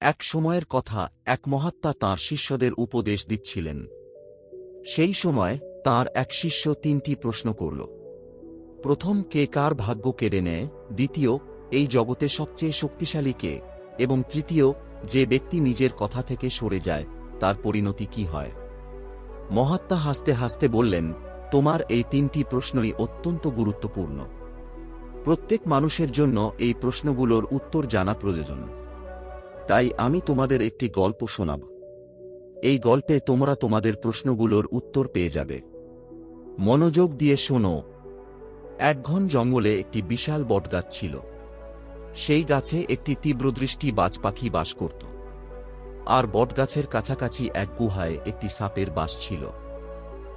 এক সময়ের কথা এক মহাত্মা তাঁর শিষ্যদের উপদেশ দিচ্ছিলেন। সেই সময় তার এক শিষ্য তিনটি প্রশ্ন করল। প্রথম, কে কার ভাগ্য কেড়ে নেয়? দ্বিতীয়, এই জগতে সবচেয়ে শক্তিশালী কে? এবং তৃতীয়, যে ব্যক্তি নিজের কথা থেকে সরে যায়, তার পরিণতি কি হয়? মহাত্মা হাসতে হাসতে বললেন, তোমার এই তিনটি প্রশ্নই অত্যন্ত গুরুত্বপূর্ণ। প্রত্যেক মানুষের জন্য এই প্রশ্নগুলোর উত্তর জানা প্রয়োজন। তাই আমি তোমাদের একটি গল্প শোনাব। এই গল্পে তোমরা তোমাদের প্রশ্নগুলোর উত্তর পেয়ে যাবে। মনোযোগ দিয়ে শোনো। এক ঘন জঙ্গলে একটি বিশাল বটগাছ ছিল। সেই গাছে একটি তীব্রদৃষ্টি বাজ পাখি বাস করত। আর বটগাছের কাছাকাছি এক গুহায় একটি সাপের বাস ছিল।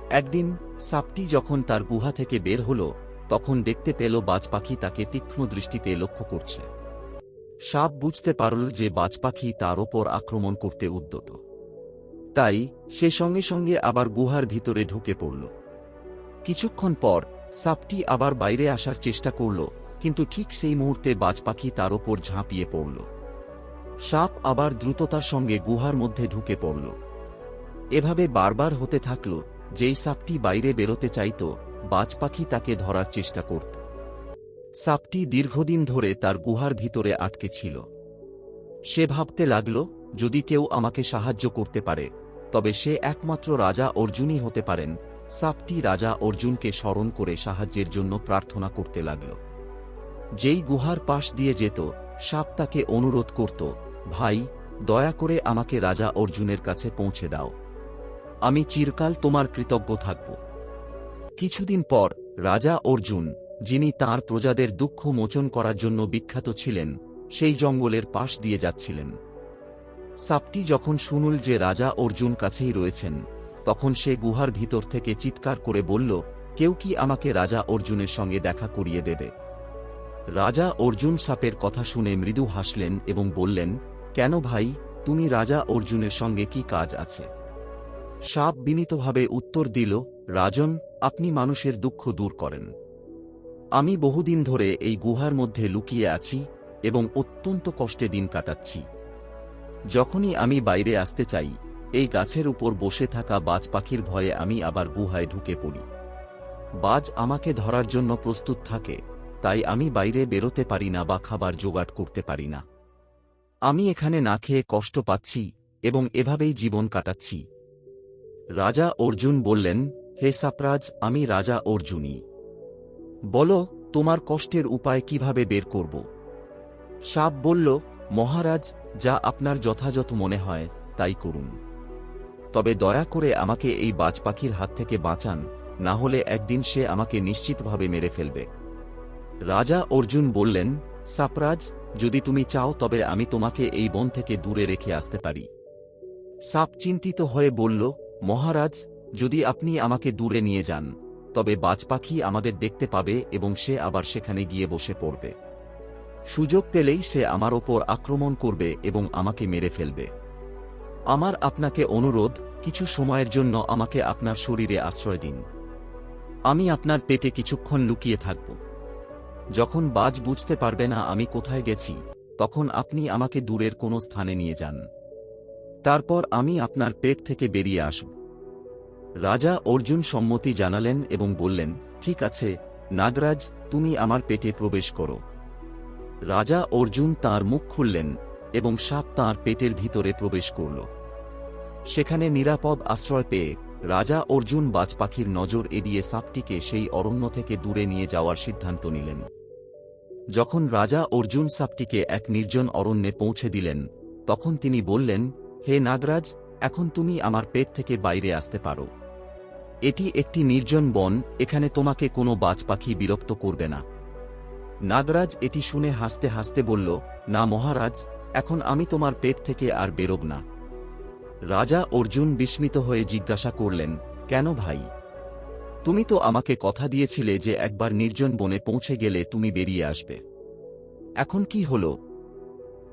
একদিন সাপটি যখন তার গুহা থেকে বের হল, তখন দেখতে পেল বাজ পাখি তাকে তীক্ষ্ণ দৃষ্টিতে লক্ষ্য করছে। সাপ বুঝতে পারল যে বাজ পাখি তার ওপর আক্রমণ করতে উদ্যত। তাই সে সঙ্গে সঙ্গে আবার গুহার ভিতরে ঢুকে পড়ল। কিছুক্ষণ পর সাপটি আবার বাইরে আসার চেষ্টা করল, কিন্তু ঠিক সেই মুহূর্তে বাজ পাখি তার ওপর ঝাঁপিয়ে পড়ল। সাপ আবার দ্রুততার সঙ্গে গুহার মধ্যে ঢুকে পড়ল। এভাবে বারবার হতে থাকল, যেই সাপটি বাইরে বেরোতে চাইত বাজ পাখি তাকে ধরার চেষ্টা করত। সাপটি দীর্ঘদিন ধরে তার গুহার ভিতরে আটকে ছিল। সে ভাবতে লাগল, যদি কেউ আমাকে সাহায্য করতে পারে, তবে সে একমাত্র রাজা অর্জুনই হতে পারেন। সাপটি রাজা অর্জুনকে স্মরণ করে সাহায্যের জন্য প্রার্থনা করতে লাগল। যেই গুহার পাশ দিয়ে যেত, সাপ তাকে অনুরোধ করত, ভাই, দয়া করে আমাকে রাজা অর্জুনের কাছে পৌঁছে দাও। আমি চিরকাল তোমার কৃতজ্ঞ থাকব। কিছুদিন পর রাজা অর্জুন যিনি তার প্রজাদের দুঃখ মোচন করার জন্য বিখ্যাত ছিলেন, সেই জঙ্গলের পাশ দিয়ে যাচ্ছিলেন। সাপটি যখন শুনুল যে রাজা অর্জুন কাছেই রয়েছেন, তখন সে গুহার ভিতর থেকে চিৎকার করে বলল, কেউ কি আমাকে রাজা অর্জুনের সঙ্গে দেখা করিয়ে দেবে? রাজা অর্জুন সাপের কথা শুনে মৃদু হাসলেন এবং বললেন, কেন ভাই, তুমি রাজা অর্জুনের সঙ্গে কি কাজ আছে? সাপ বিনীতভাবে উত্তর দিল, রাজন, আপনি মানুষের দুঃখ দূর করেন। আমি বহুদিন ধরে এই গুহার মধ্যে লুকিয়ে আছি এবং অত্যন্ত কষ্টে দিন কাটাচ্ছি। যখনই আমি বাইরে আসতে চাই, এই গাছের উপর বসে থাকা বাজ পাখির ভয়ে আমি আবার গুহায় ঢুকে পড়ি। বাজ আমাকে ধরার জন্য প্রস্তুত থাকে, তাই আমি বাইরে বেরোতে পারি না বা খাবার জোগাড় করতে পারি না। আমি এখানে না খেয়ে কষ্ট পাচ্ছি এবং এভাবেই জীবন কাটাচ্ছি। রাজা অর্জুন বললেন, হে সাপ্রাজ, আমি রাজা অর্জুনই। বলো, তোমার কষ্টের উপায় কীভাবে বের করব? সাপ বলল, মহারাজ, যা আপনার যথাযথ মনে হয়, তাই করুন। তবে দয়া করে আমাকে এই বাজ পাখির হাত থেকে বাঁচান, না হলে একদিন সে আমাকে নিশ্চিতভাবে মেরে ফেলবে। রাজা অর্জুন বললেন, সাপরাজ, যদি তুমি চাও তবে আমি তোমাকে এই বন থেকে দূরে রেখে আসতে পারি। সাপ চিন্তিত হয়ে বলল, মহারাজ, যদি আপনি আমাকে দূরে নিয়ে যান। তবে বাজ পাখি আমাদের দেখতে পাবে এবং সে আবার সেখানে গিয়ে বসে পড়বে। সুযোগ পেলেই সে আমার ওপর আক্রমণ করবে এবং আমাকে মেরে ফেলবে। আমার আপনাকে অনুরোধ, কিছু সময়ের জন্য আমাকে আপনার শরীরে আশ্রয় দিন। আমি আপনার পেটে কিছুক্ষণ লুকিয়ে থাকব। যখন বাজ বুঝতে পারবে না আমি কোথায় গেছি, তখন আপনি আমাকে দূরের কোনো স্থানে নিয়ে যান। তারপর আমি আপনার পেট থেকে বেরিয়ে আসব। রাজা অর্জুন সম্মতি জানালেন এবং বললেন, ঠিক আছে, নাগরাজ, তুমি আমার পেটে প্রবেশ করো। রাজা অর্জুন তার মুখ খুললেন এবং সাপ তাঁর পেটের ভিতরে প্রবেশ করল। সেখানে নিরাপদ আশ্রয় পেয়ে রাজা অর্জুন বাজপাখির নজর এড়িয়ে সাপটিকে সেই অরণ্য থেকে দূরে নিয়ে যাওয়ার সিদ্ধান্ত নিলেন। যখন রাজা অর্জুন সাপটিকে এক নির্জন অরণ্যে পৌঁছে দিলেন, তখন তিনি বললেন, হে নাগরাজ, এখন তুমি আমার পেট থেকে বাইরে আসতে পারো। এটি একটি নির্জন বন, এখানে তোমাকে কোনো বাজ পাখি বিরক্ত করবে না। নাগরাজ এটি শুনে হাসতে হাসতে বলল, না মহারাজ, এখন আমি তোমার পেট থেকে আর বেরোব না। রাজা অর্জুন বিস্মিত হয়ে জিজ্ঞাসা করলেন, কেন ভাই? তুমি তো আমাকে কথা দিয়েছিলে যে একবার নির্জন বনে পৌঁছে গেলে তুমি বেরিয়ে আসবে। এখন কি হল?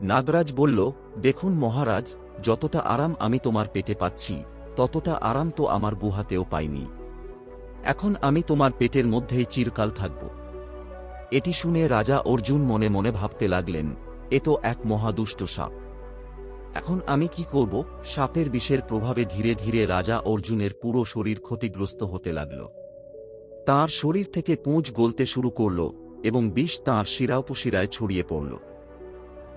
নাগরাজ বলল, দেখুন মহারাজ, যতটা আরাম আমি তোমার পেটে পাচ্ছি ততটা আরাম তো আমার গুহাতেও পাইনি। এখন আমি তোমার পেটের মধ্যেই চিরকাল থাকব। এটি শুনে রাজা অর্জুন মনে মনে ভাবতে লাগলেন, এ তো এক মহাদুষ্ট সাপ। এখন আমি কি করব? সাপের বিষের প্রভাবে ধীরে ধীরে রাজা অর্জুনের পুরো শরীর ক্ষতিগ্রস্ত হতে লাগল। তার শরীর থেকে পুঁজ গলতে শুরু করল এবং বিষ তাঁর শিরাউপশিরায় ছড়িয়ে পড়ল।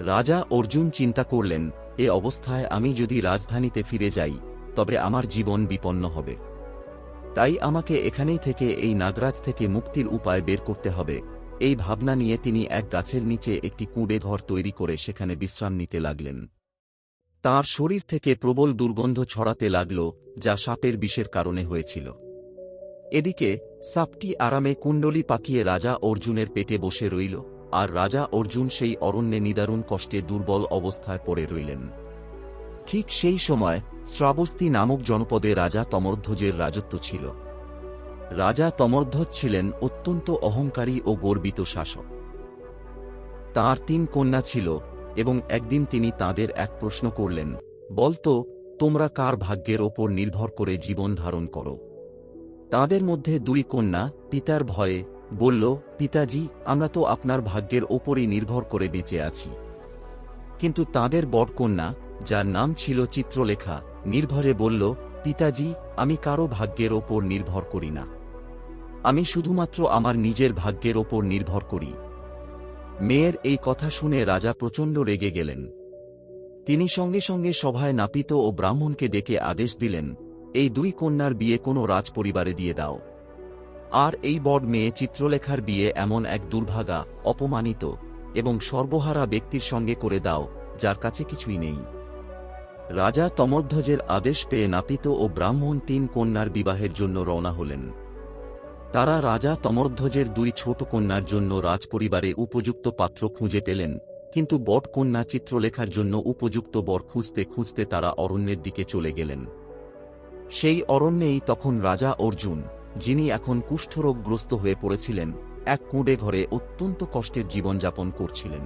রাজা অর্জুন চিন্তা করলেন, এ অবস্থায় আমি যদি রাজধানীতে ফিরে যাই তবে আমার জীবন বিপন্ন হবে। তাই আমাকে এখানেই থেকে এই নাগরাজ থেকে মুক্তির উপায় বের করতে হবে। এই ভাবনা নিয়ে তিনি এক গাছের নিচে একটি কুঁড়ে ঘর তৈরি করে সেখানে বিশ্রাম নিতে লাগলেন। তার শরীর থেকে প্রবল দুর্গন্ধ ছড়াতে লাগল, যা সাপের বিষের কারণে হয়েছিল। এদিকে, সাপটি আরামে কুণ্ডলি পাকিয়ে রাজা অর্জুনের পেটে বসে রইল, আর রাজা অর্জুন সেই অরণ্যে নিদারুণ কষ্টে দুর্বল অবস্থায় পড়ে রইলেন। ঠিক সেই সময় শ্রাবস্তি নামক জনপদে রাজা তমর্ধ্বজের রাজত্ব ছিল। রাজা তমর্ধ্বজ ছিলেন অত্যন্ত অহংকারী ও গর্বিত শাসক। তার তিন কন্যা ছিল এবং একদিন তিনি তাদের এক প্রশ্ন করলেন বলতো তোমরা কার ভাগ্যের ওপর নির্ভর করে জীবন ধারণ করো? তাদের মধ্যে দুই কন্যা, পিতার ভয়ে, বলল, পিতাজি, আমরা তো আপনার ভাগ্যের ওপরই নির্ভর করে বেঁচে আছি। কিন্তু তাদের বড় কন্যা যার নাম ছিল চিত্রলেখা, নির্ভরে বলল, পিতাজি, আমি কারও ভাগ্যের ওপর নির্ভর করি না। আমি শুধুমাত্র আমার নিজের ভাগ্যের ওপর নির্ভর করি। মেয়ের এই কথা শুনে রাজা প্রচণ্ড রেগে গেলেন। তিনি সঙ্গে সঙ্গে সভায় নাপিত ও ব্রাহ্মণকে ডেকে আদেশ দিলেন, এই দুই কন্যার বিয়ে কোনো রাজপরিবারে দিয়ে দাও। আর এই বড় মেয়ে চিত্রলেখার বিয়ে এমন এক দুর্ভাগা, অপমানিত এবং সর্বহারা ব্যক্তির সঙ্গে করে দাও, যার কাছে কিছুই নেই। রাজা তমধ্বজের আদেশ পেয়ে নাপিত ও ব্রাহ্মণ তিন কন্যার বিবাহের জন্য রওনা হলেন। তারা রাজা তমর্ধ্বজের দুই ছোট কন্যার জন্য রাজপরিবারে উপযুক্ত পাত্র খুঁজে পেলেন, কিন্তু বট কন্যা চিত্রলেখার জন্য উপযুক্ত বর খুঁজতে খুঁজতে তারা অরণ্যের দিকে চলে গেলেন। সেই অরণ্যেই তখন রাজা অর্জুন, যিনি এখন কুষ্ঠরোগগ্রস্ত হয়ে পড়েছিলেন, এক কুঁড়ে ঘরে অত্যন্ত কষ্টের জীবনযাপন করছিলেন।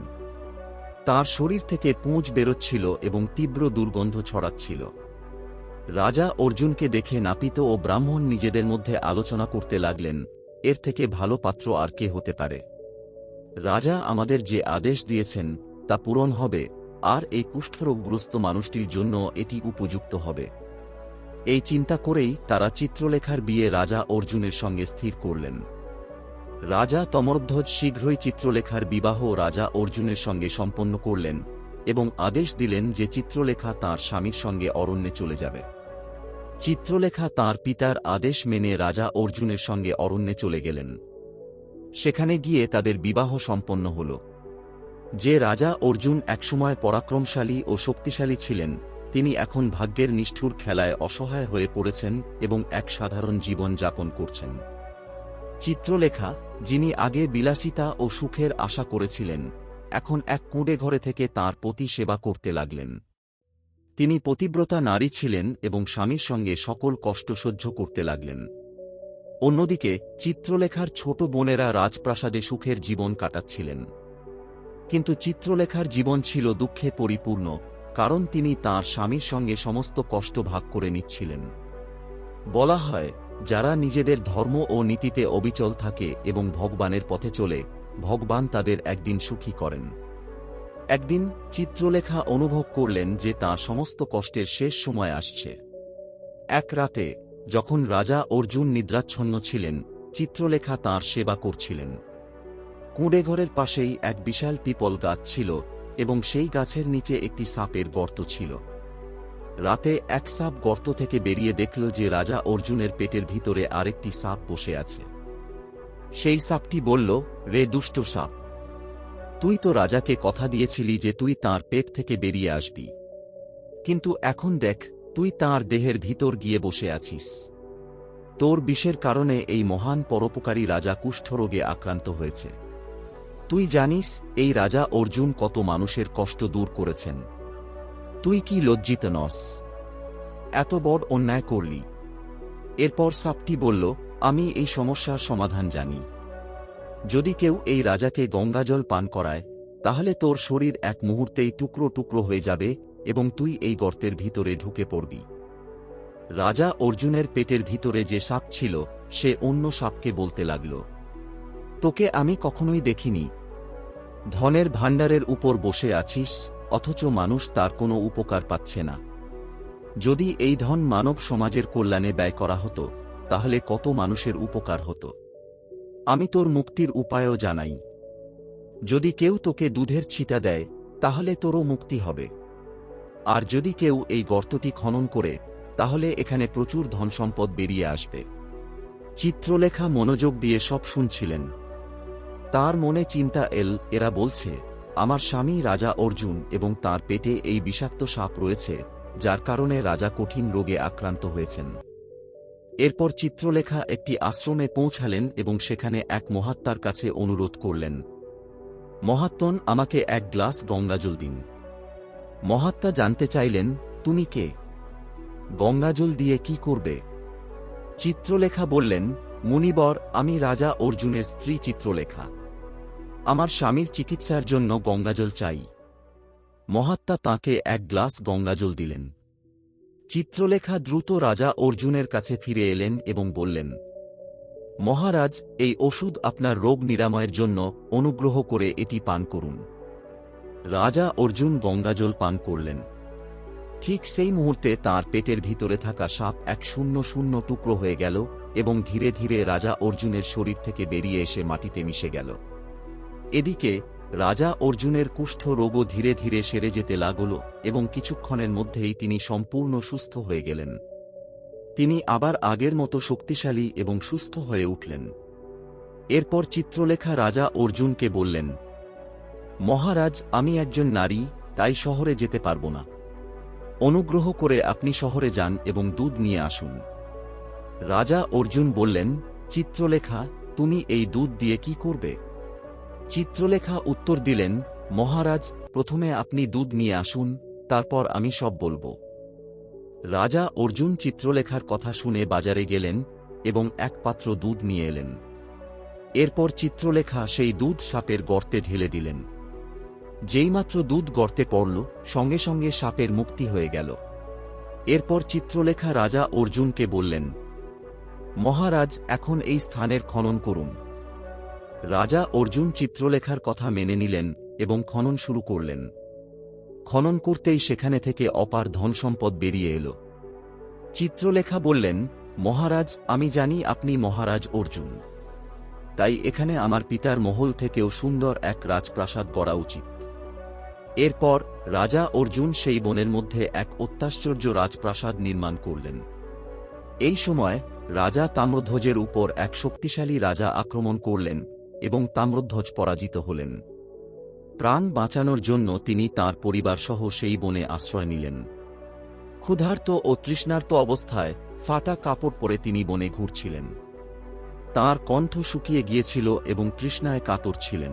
তার শরীর থেকে পুঁজ বেরোচ্ছিল এবং তীব্র দুর্গন্ধ ছড়াচ্ছিল। রাজা অর্জুনকে দেখে নাপিত ও ব্রাহ্মণ নিজেদের মধ্যে আলোচনা করতে লাগলেন, এর থেকে ভালো পাত্র আর কে হতে পারে? রাজা আমাদের যে আদেশ দিয়েছেন, তা পূরণ হবে, আর এই কুষ্ঠরোগগ্রস্ত মানুষটির জন্য এটি উপযুক্ত হবে। এই চিন্তা করেই তারা চিত্রলেখার বিয়ে রাজা অর্জুনের সঙ্গে স্থির করলেন। রাজা তমর্ধ্বজ শীঘ্রই চিত্রলেখার বিবাহ রাজা অর্জুনের সঙ্গে সম্পন্ন করলেন এবং আদেশ দিলেন যে চিত্রলেখা তার স্বামীর সঙ্গে অরণ্যে চলে যাবে। চিত্রলেখা তার পিতার আদেশ মেনে রাজা অর্জুনের সঙ্গে অরণ্যে চলে গেলেন। সেখানে গিয়ে তাদের বিবাহ সম্পন্ন হল। যে রাজা অর্জুন একসময় পরাক্রমশালী ও শক্তিশালী ছিলেন, তিনি এখন ভাগ্যের নিষ্ঠুর খেলায় অসহায় হয়ে পড়েছেন এবং এক সাধারণ জীবন যাপন করছেন। চিত্রলেখা, যিনি আগে বিলাসিতা ও সুখের আশা করেছিলেন, এখন এক কুঁড়ে ঘরে থেকে তার পতি সেবা করতে লাগলেন। তিনি পতিব্রতা নারী ছিলেন এবং স্বামীর সঙ্গে সকল কষ্ট সহ্য করতে লাগলেন। অন্যদিকে, চিত্রলেখার ছোট বোনেরা রাজপ্রাসাদে সুখের জীবন কাটাচ্ছিলেন। কিন্তু চিত্রলেখার জীবন ছিল দুঃখে পরিপূর্ণ, কারণ তিনি তার স্বামীর সঙ্গে সমস্ত কষ্ট ভাগ করে নিচ্ছিলেন। বলা হয় যারা নিজেদের ধর্ম ও নীতিতে অবিচল থাকে এবং ভগবানের পথে চলে, ভগবান তাদের একদিন সুখী করেন। একদিন চিত্রলেখা অনুভব করলেন যে তাঁর সমস্ত কষ্টের শেষ সময় আসছে। এক রাতে, যখন রাজা অর্জুন নিদ্রাচ্ছন্ন ছিলেন, চিত্রলেখা তাঁর সেবা করছিলেন। কুঁড়েঘরের পাশেই এক বিশাল পিপল গাছ ছিল এবং সেই গাছের নিচে একটি সাপের গর্ত ছিল। রাতে এক সাপ গর্ত থেকে বেরিয়ে দেখল যে রাজা অর্জুনের পেটের ভিতরে আরেকটি সাপ বসে আছে। সেই সাপটি বলল, রে দুষ্ট সাপ, তুই তো রাজাকে কথা দিয়েছিলি যে তুই তার পেট থেকে বেরিয়ে আসবি। কিন্তু এখন দেখ, তুই তার দেহের ভিতর গিয়ে বসে আছিস। তোর বিষের কারণে এই মহান পরোপকারী রাজা কুষ্ঠরোগে আক্রান্ত হয়েছে। তুই জানিস, এই রাজা অর্জুন কত মানুষের কষ্ট দূর করেছেন। তুই কি লজ্জিত নস? এত বড় অন্যায় করলি। এরপর সাপটি বলল, আমি এই সমস্যার সমাধান জানি। যদি কেউ এই রাজাকে গঙ্গাজল পান করায়, তাহলে তোর শরীর এক মুহূর্তেই টুকরো টুকরো হয়ে যাবে এবং তুই এই গর্তের ভিতরে ঢুকে পড়বি। রাজা অর্জুনের পেটের ভিতরে যে সাপ ছিল, সে অন্য সাপকে বলতে লাগল, তোকে আমি কখনোই দেখিনি। ধনের ভাণ্ডারের উপর বসে আছিস অথচ মানুষ তার কোনো উপকার পাচ্ছে না। যদি এই ধন মানব সমাজের কল্যাণে ব্যয় করা হতো, তাহলে কত মানুষের উপকার হতো। আমি তোর মুক্তির উপায়ও জানাই। যদি কেউ তোকে দুধের ছিটা দেয়, তাহলে তোরও মুক্তি হবে। আর যদি কেউ এই গর্তটি খনন করে, তাহলে এখানে প্রচুর ধনসম্পদ বেরিয়ে আসবে। চিত্রলেখা মনোযোগ দিয়ে সব শুনছিলেন। তার মনে চিন্তা এল, এরা বলছে আমার স্বামী রাজা অর্জুন এবং তার পেটে এই বিষাক্ত সাপ রয়েছে, যার কারণে রাজা কঠিন রোগে আক্রান্ত হয়েছেন। এরপর চিত্রলেখা একটি আশ্রমে পৌঁছালেন এবং সেখানে এক মহাত্মার কাছে অনুরোধ করলেন, মহাত্মন, আমাকে এক গ্লাস গঙ্গাজল দিন। মহাত্মা জানতে চাইলেন, তুমি কে? গঙ্গাজল দিয়ে কি করবে? চিত্রলেখা বললেন, মুনিবর, আমি রাজা অর্জুনের স্ত্রী চিত্রলেখা। আমার স্বামীর চিকিৎসার জন্য গঙ্গাজল চাই। মহাত্মা তাকে এক গ্লাস গঙ্গাজল দিলেন। চিত্রলেখা দ্রুত রাজা অর্জুনের কাছে ফিরে এলেন এবং বললেন, মহারাজ, এই ওষুধ আপনার রোগ নিরাময়ের জন্য অনুগ্রহ করে এটি পান করুন। রাজা অর্জুন গঙ্গাজল পান করলেন। ঠিক সেই মুহূর্তে তার পেটের ভিতরে থাকা সাপ এক শূন্য শূন্য টুকরো হয়ে গেল এবং ধীরে ধীরে রাজা অর্জুনের শরীর থেকে বেরিয়ে এসে মাটিতে মিশে গেল। এদিকে, রাজা অর্জুনের কুষ্ঠ রোগও ধীরে ধীরে সেরে যেতে লাগল এবং কিছুক্ষণের মধ্যেই তিনি সম্পূর্ণ সুস্থ হয়ে গেলেন। তিনি আবার আগের মতো শক্তিশালী এবং সুস্থ হয়ে উঠলেন। এরপর চিত্রলেখা রাজা অর্জুনকে বললেন, মহারাজ, আমি একজন নারী, তাই শহরে যেতে পারব না। অনুগ্রহ করে আপনি শহরে যান এবং দুধ নিয়ে আসুন। রাজা অর্জুন বললেন, চিত্রলেখা, তুমি এই দুধ দিয়ে কি করবে? চিত্রলেখা উত্তর দিলেন, মহারাজ, প্রথমে আপনি দুধ নিয়ে আসুন, তারপর আমি সব বলব। রাজা অর্জুন চিত্রলেখার কথা শুনে বাজারে গেলেন এবং এক পাত্র দুধ নিয়ে এলেন। এরপর চিত্রলেখা সেই দুধ সাপের গর্তে ঢেলে দিলেন। যেইমাত্র দুধ গর্তে পড়ল, সঙ্গে সঙ্গে সাপের মুক্তি হয়ে গেল। এরপর চিত্রলেখা রাজা অর্জুনকে বললেন, মহারাজ, এখন এই স্থানের খনন করুন। রাজা অর্জুন চিত্রলেখার কথা মেনে নিলেন এবং খনন শুরু করলেন। খনন করতেই সেখানে থেকে অপার ধনসম্পদ বেরিয়ে এল। চিত্রলেখা বললেন, মহারাজ, আমি জানি আপনি মহারাজ অর্জুন। তাই এখানে আমার পিতার মহল থেকেও সুন্দর এক রাজপ্রাসাদ গড়া উচিত। এরপর রাজা অর্জুন সেই বনের মধ্যে এক অত্যাশ্চর্য রাজপ্রাসাদ নির্মাণ করলেন। এই সময় রাজা তাম্রধ্বজের উপর এক শক্তিশালী রাজা আক্রমণ করলেন এবং তাম্রধ্বজ পরাজিত হলেন। প্রাণ বাঁচানোর জন্য তিনি তার পরিবারসহ সেই বনে আশ্রয় নিলেন। ক্ষুধার্ত ও তৃষ্ণার্ত অবস্থায় ফাটা কাপড় পরে তিনি বনে ঘুরছিলেন। তার কণ্ঠ শুকিয়ে গিয়েছিল এবং তৃষ্ণায় কাতর ছিলেন।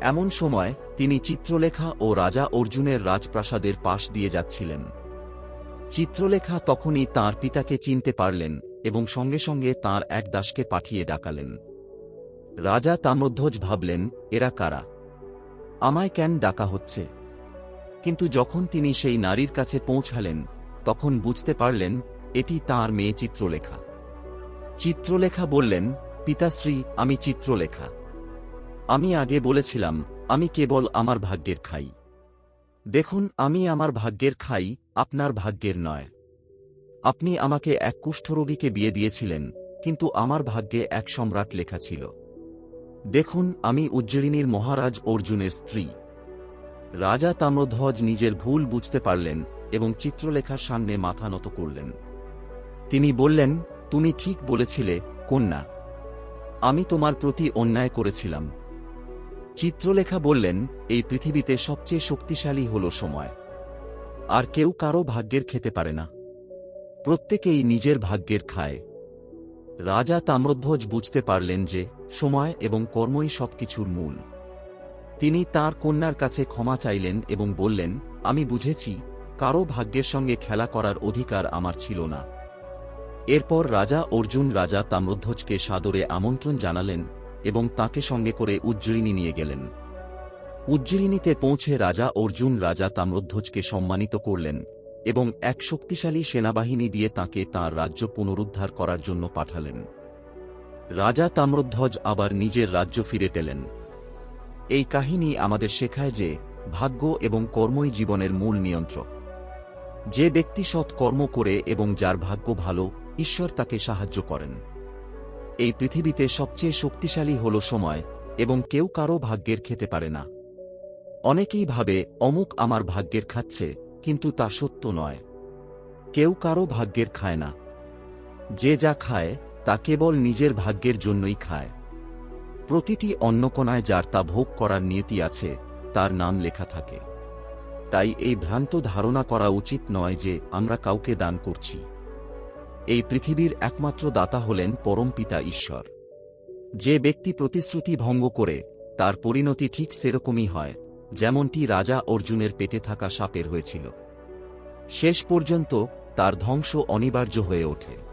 এমন সময় তিনি চিত্রলেখা ও রাজা অর্জুনের রাজপ্রাসাদের পাশ দিয়ে যাচ্ছিলেন। চিত্রলেখা তখনই তার পিতাকে চিনতে পারলেন এবং সঙ্গে সঙ্গে তার এক দাসকে পাঠিয়ে ডাকালেন। রাজা তাম্রধ্বজ ভাবলেন, এরা কারা? আমায় কেন ডাকা হচ্ছে? কিন্তু যখন তিনি সেই নারীর কাছে পৌঁছালেন, তখন বুঝতে পারলেন, এটি তার মেয়ে চিত্রলেখা। চিত্রলেখা বললেন, পিতাশ্রী, আমি চিত্রলেখা। আমি আগে বলেছিলাম, আমি কেবল আমার ভাগ্যের খাই। দেখুন, আমি আমার ভাগ্যের খাই, আপনার ভাগ্যের নয়। আপনি আমাকে এক কুষ্ঠরোগীকে বিয়ে দিয়েছিলেন, কিন্তু আমার ভাগ্যে এক সম্রাট লেখা ছিল। দেখুন, আমি উজ্জয়িনীর মহারাজ অর্জুনের স্ত্রী। রাজা তাম্রধ্বজ নিজের ভুল বুঝতে পারলেন এবং চিত্রলেখার সামনে মাথা নত করলেন। তিনি বললেন, তুমি ঠিক বলেছিলে, কন্যা। আমি তোমার প্রতি অন্যায় করেছিলাম। চিত্রলেখা বললেন, এই পৃথিবীতে সবচেয়ে শক্তিশালী হল সময়। আর কেউ কারও ভাগ্যের খেতে পারে না। প্রত্যেকেই নিজের ভাগ্যের খায়। রাজা তাম্রধ্বজ বুঝতে পারলেন যে সময় এবং কর্মই সবকিছুর মূল। তিনি তার কন্যার কাছে ক্ষমা চাইলেন এবং বললেন, আমি বুঝেছি, কারও ভাগ্যের সঙ্গে খেলা করার অধিকার আমার ছিল না। এরপর রাজা অর্জুন রাজা তাম্রধ্বজকে সাদরে আমন্ত্রণ জানালেন এবং তাকে সঙ্গে করে উজ্জয়িনী নিয়ে গেলেন। উজ্জয়িনীতে পৌঁছে রাজা অর্জুন রাজা তাম্রধ্বজকে সম্মানিত করলেন। এবং এক শক্তিশালী সেনাবাহিনী দিয়ে তাকে তার রাজ্য পুনরুদ্ধার করার জন্য পাঠালেন। রাজা তাম্রধ্বজ আবার নিজের রাজ্য ফিরে পেলেন। এই কাহিনী আমাদের শেখায় যে ভাগ্য এবং কর্মই জীবনের মূল নিয়ন্ত্রক। যে ব্যক্তি সৎ কর্ম করে এবং যার ভাগ্য ভালো, ঈশ্বর তাকে সাহায্য করেন। এই পৃথিবীতে সবচেয়ে শক্তিশালী হল সময় এবং কেউ কারও ভাগ্যের খেতে পারে না। অনেকেই ভাবে, অমুক আমার ভাগ্যের খাচ্ছে। কিন্তু তা সত্য নয়। কেউ কারও ভাগ্যের খায় না। যে যা খায়, তা কেবল নিজের ভাগ্যের জন্যই খায়। প্রতিটি অন্নকণায় যার তা ভোগ করার নিয়তি আছে, তার নাম লেখা থাকে। তাই এই ভ্রান্ত ধারণা করা উচিত নয় যে আমরা কাউকে দান করছি। এই পৃথিবীর একমাত্র দাতা হলেন পরমপিতা ঈশ্বর। যে ব্যক্তি প্রতিশ্রুতি ভঙ্গ করে, তার পরিণতি ঠিক সেরকমই হয়। যেমনটি রাজা অর্জুনের পেটে থাকা সাপের হয়েছিল। শেষ পর্যন্ত তার ধ্বংস অনিবার্য হয়ে ওঠে।